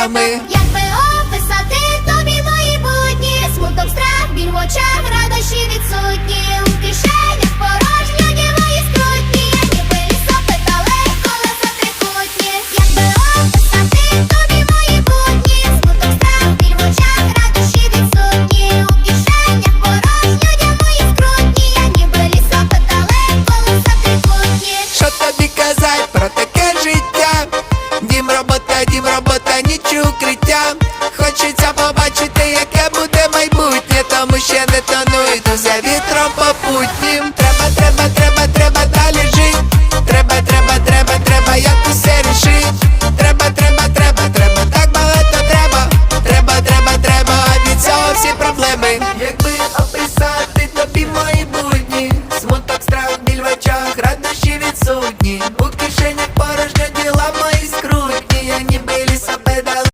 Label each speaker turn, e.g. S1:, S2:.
S1: життями.
S2: Якби описати тобі мої будні, смуток, страх, біль в очах, радощі відсутні. У кишенях порожньо, мої скрутні, я ніби колеса трикутні. Якби описати тобі мої будні, смуток, страх, біль в очах, радощі відсутні. У кишенях порожньо, мої скрутні, я ніби колеса трикутні.
S1: Що тобі укриття, хочеться побачити, яке буде майбутнє, тому ще не тонують усе вітром попутнім. Треба, треба, треба, треба далі жити. Треба, треба, треба, треба, як усе рішить. Треба, треба, треба, треба, так багато треба. Треба, треба, треба, а від цього всі проблеми. Якби описати тобі мої будні, смуток, страх, біль в очах, радощі відсутні. У кишенях порожня діла мої